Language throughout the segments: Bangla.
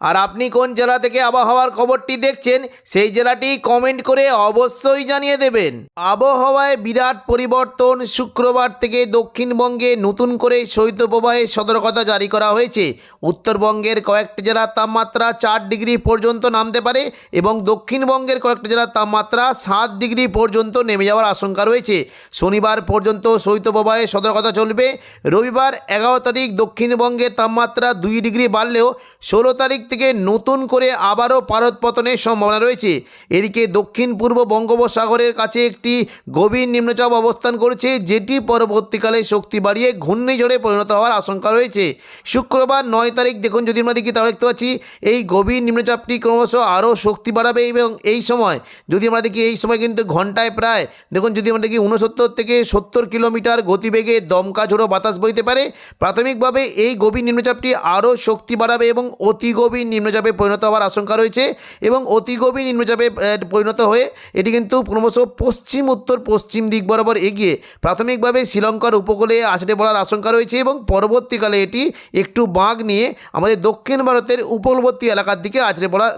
আর আপনি কোন জেলা থেকে আবহাওয়ার খবরটি দেখছেন, সেই জেলাটি কমেন্ট করে অবশ্যই জানিয়ে দেবেন। আবহাওয়ায় বিরাট পরিবর্তন শুক্রবার থেকে দক্ষিণবঙ্গে নতুন করে শৈত্যপ্রবাহের সতর্কতা জারি করা হয়েছে। উত্তরবঙ্গের কয়েকটি জেলার তাপমাত্রা চার ডিগ্রি পর্যন্ত নামতে পারে এবং দক্ষিণবঙ্গের কয়েকটি জেলার তাপমাত্রা সাত ডিগ্রি পর্যন্ত নেমে যাওয়ার আশঙ্কা রয়েছে। শনিবার পর্যন্ত শৈত্যপ্রবাহের সতর্কতা চলবে। রবিবার এগারো তারিখ দক্ষিণবঙ্গের তাপমাত্রা দুই ডিগ্রি বাড়লেও ষোলো তারিখ থেকে নতুন করে আবারও পারদ পতনের সম্ভাবনা রয়েছে। এদিকে দক্ষিণ পূর্ব বঙ্গোপসাগরের কাছে একটি গভীর নিম্নচাপ অবস্থান করেছে, যেটি পরবর্তীকালে শক্তি বাড়িয়ে ঘূর্ণিঝড়ে পরিণত হওয়ার আশঙ্কা রয়েছে। শুক্রবার নয় তারিখ, দেখুন যদি আমরা দেখি তাহলে দেখতে পাচ্ছি, এই গভীর নিম্নচাপটি ক্রমশ আরও শক্তি বাড়াবে এবং এই সময় যদি আমরা দেখি, এই সময় কিন্তু ঘন্টায় প্রায়, দেখুন যদি আমরা দেখি উনসত্তর থেকে সত্তর কিলোমিটার গতিবেগে দমকা ঝোড়ো বাতাস বইতে পারে। প্রাথমিকভাবে এই গভীর নিম্নচাপটি আরও শক্তি বাড়াবে এবং অতি গভীর নিম্নচাপে পরিণত হওয়ার আশঙ্কা রয়েছে এবং অতি গভীর নিম্নচাপে পরিণত হয়ে এটি কিন্তু ক্রমশ পশ্চিম, উত্তর, পশ্চিম দিক বরাবর এগিয়ে প্রাথমিকভাবে শ্রীলঙ্কার উপকূলে আছড়ে পড়ার আশঙ্কা রয়েছে এবং পরবর্তীকালে এটি একটু বাঁক নিয়ে আমাদের দক্ষিণ ভারতের উপকূলবর্তী এলাকার দিকে আছড়ে পড়ার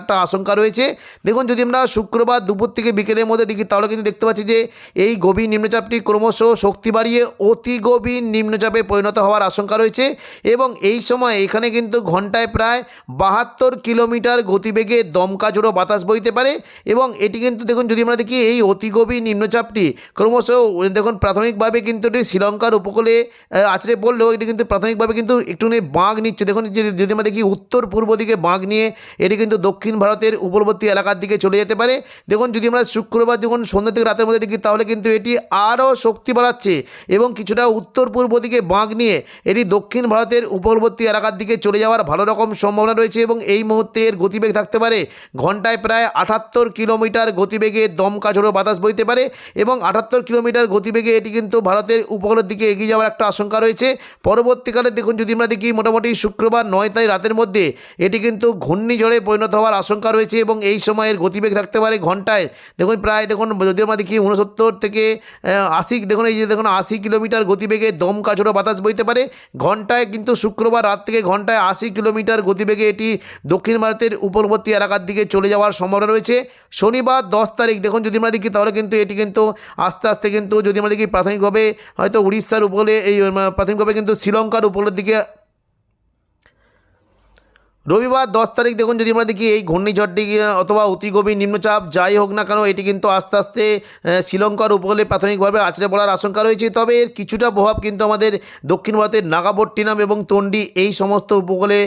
একটা আশঙ্কা রয়েছে। দেখুন, যদি আমরা শুক্রবার দুপুর থেকে বিকেলের মধ্যে দেখি, তাহলে কিন্তু দেখতে পাচ্ছি যে এই গভীর নিম্নচাপটি ক্রমশ শক্তি বাড়িয়ে অতি গভীর নিম্নচাপে পরিণত হওয়ার আশঙ্কা রয়েছে এবং এই সময় এখানে কিন্তু ঘন্টায় প্রায় বাহাত্তর কিলোমিটার গতিবেগে দমকা বাতাস বইতে পারে এবং এটি কিন্তু দেখুন, যদি আমরা দেখি এই অতি গভীর নিম্নচাপটি, ক্রমশ দেখুন, প্রাথমিকভাবে কিন্তু এটি শ্রীলঙ্কার উপকূলে আছড়ে পড়লেও এটি কিন্তু প্রাথমিকভাবে কিন্তু একটুখানি বাঁক নিচ্ছে। দেখুন যদি আমরা দেখি উত্তর পূর্ব দিকে বাঁক নিয়ে, এটি কিন্তু দক্ষিণ ভারতের উপরবর্তী এলাকার দিকে চলে যেতে পারে। দেখুন, যদি আমরা শুক্রবার যখন সন্ধ্যা থেকে রাতের মধ্যে দেখি, তাহলে কিন্তু এটি আরও শক্তি বাড়াচ্ছে এবং কিছুটা উত্তর পূর্ব দিকে বাঁক নিয়ে, এটি দক্ষিণ ভারতের উপরবর্তী এলাকার দিকে চলে যাওয়ার ভালো রকম সম্ভাবনা রয়েছে এবং এই মুহূর্তে এর গতিবেগ থাকতে পারে ঘন্টায় প্রায় আটাত্তর কিলোমিটার গতিবেগে দমকা বাতাস বইতে পারে এবং আটাত্তর কিলোমিটার গতিবেগে এটি কিন্তু ভারতের উপকূলের দিকে এগিয়ে যাওয়ার একটা আশঙ্কা রয়েছে। পরবর্তীকালে দেখুন, যদি আমরা দেখি মোটামুটি শুক্রবার নয় তারিখ রাতের মধ্যে এটি কিন্তু ঘূর্ণিঝড়ে পরিণত হওয়ার আশঙ্কা রয়েছে এবং এই সময়ের গতিবেগ থাকতে পারে ঘন্টায়। দেখুন, প্রায় দেখুন, যদি আমরা দেখি উনসত্তর থেকে আশি, দেখুন, এই যে দেখুন, আশি কিলোমিটার গতিবেগে দমকা ঝোড়ো বাতাস বইতে পারে। ঘন্টায় কিন্তু শুক্রবার রাত থেকে ঘন্টায় আশি কিলোমিটার গতিবেগে এটি দক্ষিণ ভারতের উপরবর্তী এলাকার দিকে চলে যাওয়ার সম্ভাবনা রয়েছে। শনিবার দশ তারিখ, দেখুন যদি আমরা দেখি তাহলে কিন্তু এটি কিন্তু আস্তে আস্তে কিন্তু যদি আমরা দেখি প্রাথমিকভাবে হয়তো উড়িষ্যার উপকূলে এই প্রাথমিকভাবে কিন্তু শ্রীলঙ্কার উপকূলের দিকে রবিবার দশ তারিখ দেখুন, যদি আমরা দেখি এই ঘূর্ণিঝড়টি অথবা অতি গভীর নিম্নচাপ, যাই হোক না কেন, এটি কিন্তু আস্তে আস্তে শ্রীলঙ্কার উপকূলে প্রাথমিকভাবে আছড়ে পড়ার আশঙ্কা রয়েছে। তবে এর কিছুটা প্রভাব কিন্তু আমাদের দক্ষিণ ভারতের নাগাপট্টিনাম এবং তন্ডি এই সমস্ত উপকূলে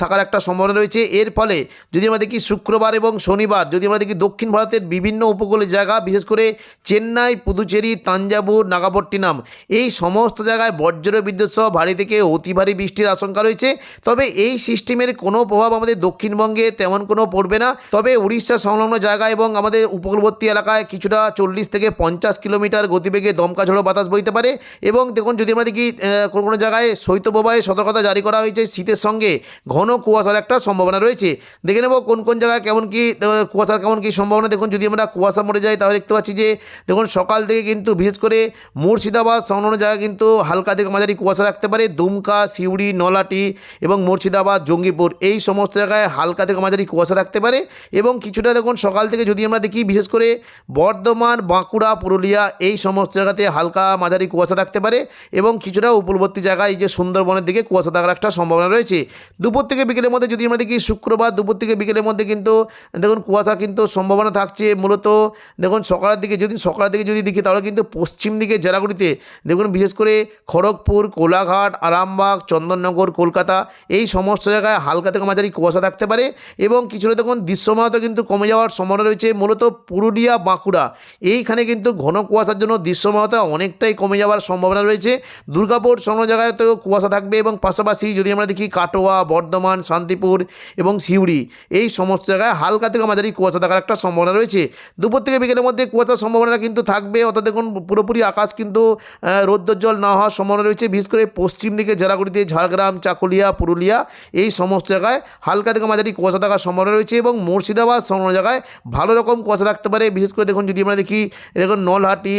থাকার একটা সম্ভাবনা রয়েছে। এর ফলে যদি আমরা দেখি শুক্রবার এবং শনিবার, যদি আমরা দেখি দক্ষিণ ভারতের বিভিন্ন উপকূলের জায়গা, বিশেষ করে চেন্নাই, পুদুচেরি তাঞ্জাবুর নাগাপট্টিনাম, এই সমস্ত জায়গায় বজ্র বিদ্যুৎ সহ ভারী থেকে অতি ভারী বৃষ্টির আশঙ্কা রয়েছে। তবে এই সিস্টেমের কোনো প্রভাব আমাদের দক্ষিণবঙ্গে তেমন কোনো পড়বে না। তবে উড়িষ্যা সংলগ্ন জায়গা এবং আমাদের উপকূলবর্তী এলাকায় কিছুটা চল্লিশ থেকে পঞ্চাশ কিলোমিটার গতিবেগে দমকা ঝোড়ো বাতাস বইতে পারে এবং দেখুন, যদি আমরা দেখি কোনো কোনো জায়গায় শৈত্যপ্রবাহে সতর্কতা জারি করা হয়েছে, শীতের সঙ্গে ঘন কুয়াশার একটা সম্ভাবনা রয়েছে। দেখে নেব কোন কোন জায়গায় কেমন কি কুয়াশার কেমন কি সম্ভাবনা। দেখুন, যদি আমরা কুয়াশা মরে যাই, তাহলে দেখতে পাচ্ছি যে, দেখুন, সকাল থেকে কিন্তু, বিশেষ করে মুর্শিদাবাদ সংলগ্ন জায়গায় কিন্তু হালকা থেকে মাঝারি কুয়াশা রাখতে পারে। দুমকা, সিউড়ি, নলাটি এবং মুর্শিদাবাদ, জঙ্গিপুর এই সমস্ত জায়গায় হালকা থেকে মাঝারি কুয়াশা থাকতে পারে এবং কিছুটা দেখুন সকাল থেকে যদি আমরা দেখি, বিশেষ করে বর্ধমান, বাঁকুড়া, পুরুলিয়া, এই সমস্ত জায়গাতে হালকা মাঝারি কুয়াশা থাকতে পারে এবং কিছুটা উপকূলবর্তী জায়গায় যে সুন্দরবনের দিকে কুয়াশা থাকার একটা সম্ভাবনা রয়েছে। দুপুর থেকে বিকেলের মধ্যে যদি আমরা দেখি, শুক্রবার দুপুর থেকে বিকেলের মধ্যে কিন্তু দেখুন কুয়াশা কিন্তু সম্ভাবনা থাকছে। মূলত দেখুন সকালের দিকে যদি, সকালের দিকে যদি দেখি, তাহলে কিন্তু পশ্চিম দিকে জেলাগুলিতে দেখুন বিশেষ করে খড়গপুর, কোলাঘাট, আরামবাগ, চন্দননগর, কলকাতা, এই সমস্ত জায়গায় হালকা থেকে থেকে মাঝারি কুয়াশা থাকতে পারে এবং কিছুটা দেখুন দৃশ্যমানতা কিন্তু কমে যাওয়ার সম্ভাবনা রয়েছে, মূলত পুরুলিয়া, বাঁকুড়া। এইখানে কিন্তু ঘন কুয়াশার জন্য দৃশ্যমানতা অনেকটাই কমে যাওয়ার সম্ভাবনা রয়েছে। দুর্গাপুর সংলগ্ন জায়গায় তো কুয়াশা থাকবে এবং পাশাপাশি যদি আমরা দেখি কাটোয়া, বর্ধমান, শান্তিপুর এবং সিউড়ি, এই সমস্ত জায়গায় হালকা থেকে মাঝারি কুয়াশা থাকার একটা সম্ভাবনা রয়েছে। দুপুর থেকে বিকেলের মধ্যে কুয়াশার সম্ভাবনা কিন্তু থাকবে, অর্থাৎ দেখুন পুরোপুরি আকাশ কিন্তু রৌদ্রোজ্জ্বল না হওয়ার সম্ভাবনা রয়েছে, বিশেষ করে পশ্চিম দিকে জেলাগুলিতে ঝাড়গ্রাম, চাকুলিয়া, পুরুলিয়া, এই সমস্ত জায়গায় হালকা থেকে মাঝারি কুয়াশা থাকার সম্ভাবনা রয়েছে এবং মুর্শিদাবাদ সংলগ্ন জায়গায় ভালো রকম কুয়াশা থাকতে পারে। বিশেষ করে দেখুন, যদি আমরা দেখি দেখুন নলহাটি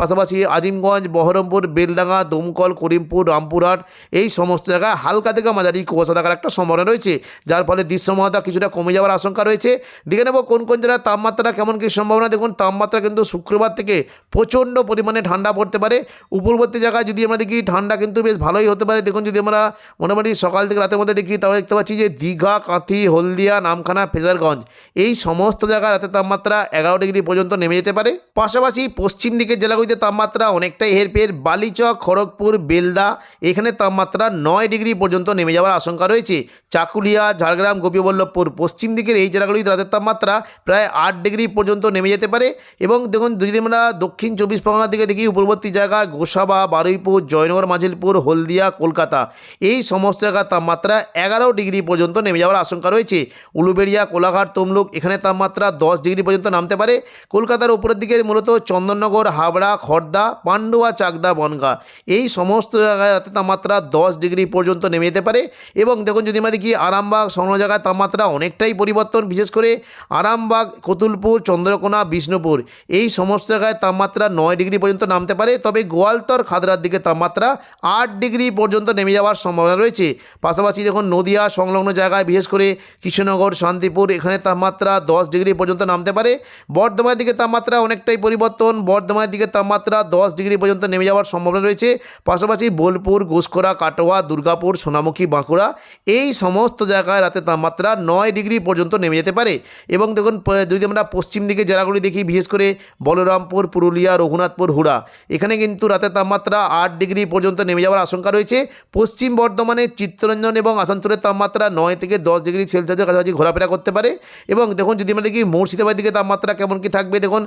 পাশাপাশি আজিমগঞ্জ, বহরমপুর, বেলডাঙ্গা, দমকল, করিমপুর, রামপুরহাট, এই সমস্ত জায়গায় হালকা থেকে মাঝারি কুয়াশা থাকার একটা সম্ভাবনা রয়েছে, যার ফলে দৃশ্যমানতা কিছুটা কমে যাওয়ার আশঙ্কা রয়েছে। দেখে নেব কোন কোন জেলার তাপমাত্রা কেমন, কী সম্ভাবনা। দেখুন, তাপমাত্রা কিন্তু শুক্রবার থেকে প্রচণ্ড পরিমাণে ঠান্ডা পড়তে পারে। উপরবর্তী জায়গায় যদি আমরা দেখি, ঠান্ডা কিন্তু বেশ ভালোই হতে পারে। দেখুন, যদি আমরা মোটামুটি সকাল থেকে রাতের মধ্যে দেখি, তাহলে দেখতে পাচ্ছি যে দীঘা, কাঁথি, হলদিয়া, নামখানা, ফেজারগঞ্জ। এই সমস্ত জায়গায় রাতের তাপমাত্রা এগারো ডিগ্রি পর্যন্ত নেমে যেতে পারে। পাশাপাশি পশ্চিম দিকের জেলাগুলিতে তাপমাত্রা অনেকটাই হেরফের। বালিচক, খড়গপুর, বেলদা, এখানে তাপমাত্রা নয় ডিগ্রি পর্যন্ত নেমে যাওয়ার আশঙ্কা রয়েছে। চাকুলিয়া, ঝাড়গ্রাম, গোপীবল্লভপুর, পশ্চিম দিকের এই জেলাগুলিতে রাতের তাপমাত্রা প্রায় আট ডিগ্রি পর্যন্ত নেমে যেতে পারে। এবং দেখুন, যদি আমরা দক্ষিণ চব্বিশ পরগনার দিকে দেখি, উপরবর্তী জায়গা গোসাবা, বারুইপুর, জয়নগর, মাঝিলপুর, হলদিয়া, কলকাতা। এই সমস্ত জায়গার তাপমাত্রা এগারো ডিগ্রি পর্যন্ত নেমে যাওয়ার আশঙ্কা রয়েছে। উলুবেড়িয়া, কোলাঘাট, তমলুক এখানে তাপমাত্রা দশ ডিগ্রি পর্যন্ত নামতে পারে। কলকাতার উপরের দিকে মূলত চন্দননগর, হাবড়া খড়দা পান্ডুয়া, চাকদা, বনগা। এই সমস্ত জায়গায় রাতে তাপমাত্রা দশ ডিগ্রি পর্যন্ত নেমে যেতে পারে এবং দেখুন যদি আমরা দেখি আরামবাগ সংলগ্ন জায়গায় তাপমাত্রা অনেকটাই পরিবর্তন, বিশেষ করে আরামবাগ, কতুলপুর, চন্দ্রকোনা, বিষ্ণুপুর। এই সমস্ত জায়গায় তাপমাত্রা নয় ডিগ্রি পর্যন্ত নামতে পারে। তবে গোয়ালতর খাদরার দিকে তাপমাত্রা আট ডিগ্রি পর্যন্ত নেমে যাওয়ার সম্ভাবনা রয়েছে। পাশাপাশি দেখুন নদিয়া, সংলগ্ন জায়গায়, বিশেষ করে কৃষ্ণনগর, শান্তিপুর, এখানে তাপমাত্রা দশ ডিগ্রি পর্যন্ত নামতে পারে। বর্ধমানের দিকে তাপমাত্রা অনেকটাই পরিবর্তন। বর্ধমানের দিকে তাপমাত্রা দশ ডিগ্রি পর্যন্ত নেমে যাওয়ার সম্ভাবনা রয়েছে। পাশাপাশি বোলপুর, ঘুষখোরা, কাটোয়া, দুর্গাপুর, সোনামুখী, বাঁকুড়া এই সমস্ত জায়গায় রাতে তাপমাত্রা নয় ডিগ্রি পর্যন্ত নেমে যেতে পারে। এবং দেখুন যদি আমরা পশ্চিম দিকে জেলাগুলি দেখি, বিশেষ করে বলরামপুর, পুরুলিয়া, রঘুনাথপুর, হুড়া, এখানে কিন্তু রাতের তাপমাত্রা আট ডিগ্রি পর্যন্ত নেমে যাওয়ার আশঙ্কা রয়েছে। পশ্চিম বর্ধমানে চিত্তরঞ্জন এবং আসানসোলের তাপমাত্রা নয় থেকে দশ ডিগ্রি সেলসিয়াসের কাছাকাছি ঘোরাফেরা করতে পারে। এবং দেখুন, যদি আমরা দেখি মুর্শিদাবাদ দিকে তাপমাত্রা কেমন কি থাকবে, দেখুন,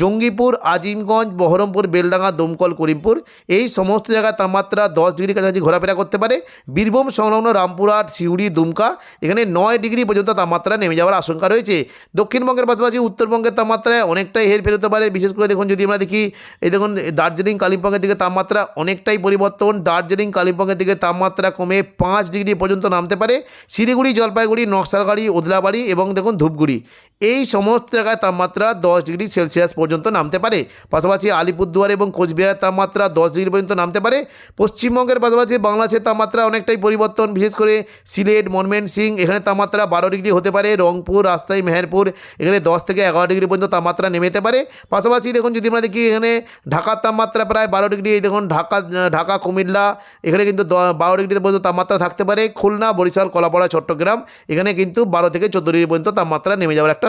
জঙ্গিপুর, আজিমগঞ্জ, বহরমপুর, বেলডাঙ্গা, দমকল, করিমপুর, এই সমস্ত জায়গায় তাপমাত্রা দশ ডিগ্রি কাছাকাছি ঘোরাফেরা করতে পারে। বীরভূম সংলগ্ন রামপুরহাট, সিউড়ি, দুমকা, এখানে নয় ডিগ্রি পর্যন্ত তাপমাত্রা নেমে যাওয়ার আশঙ্কা রয়েছে। দক্ষিণবঙ্গের পাশাপাশি উত্তরবঙ্গের তাপমাত্রায় অনেকটাই হেরফের হতে পারে। বিশেষ করে দেখুন, যদি আমরা দেখি, এই দেখুন, দার্জিলিং, কালিম্পংয়ের দিকে তাপমাত্রা অনেকটাই পরিবর্তন। দার্জিলিং, কালিম্পংয়ের দিকে তাপমাত্রা কমে পাঁচ ডিগ্রি পর্যন্ত নামতে পারে। শিলিগুড়ি জলপাইগুড়ি নকশালবাড়ি ওদলাবাড়ি এবং দেখুন ধূপগুড়ি। এই সমস্ত জায়গায় তাপমাত্রা দশ ডিগ্রি সেলসিয়াস পর্যন্ত নামতে পারে। পাশাপাশি আলিপুরদুয়ার এবং কোচবিহারের তাপমাত্রা দশ ডিগ্রি পর্যন্ত নামতে পারে। পশ্চিমবঙ্গের পাশাপাশি বাংলাদেশের তাপমাত্রা অনেকটাই পরিবর্তন, বিশেষ করে সিলেট মনমেন সিং এখানে তাপমাত্রা বারো ডিগ্রি হতে পারে। রংপুর, রাজশাহী, মেহেরপুর, এখানে দশ থেকে এগারো ডিগ্রি পর্যন্ত তাপমাত্রা নেমে যেতে পারে। পাশাপাশি দেখুন, যদি আমরা দেখি এখানে ঢাকার তাপমাত্রা প্রায় বারো ডিগ্রি, এই দেখুন ঢাকা ঢাকা, কুমিল্লা, এখানে কিন্তু বারো ডিগ্রি পর্যন্ত তাপমাত্রা থাকতে পারে। খুলনা, বরিশাল, কলাপাড়া, চট্টগ্রাম, এখানে কিন্তু বারো থেকে চোদ্দ ডিগ্রি পর্যন্ত তাপমাত্রা নেমে যাওয়ার একটা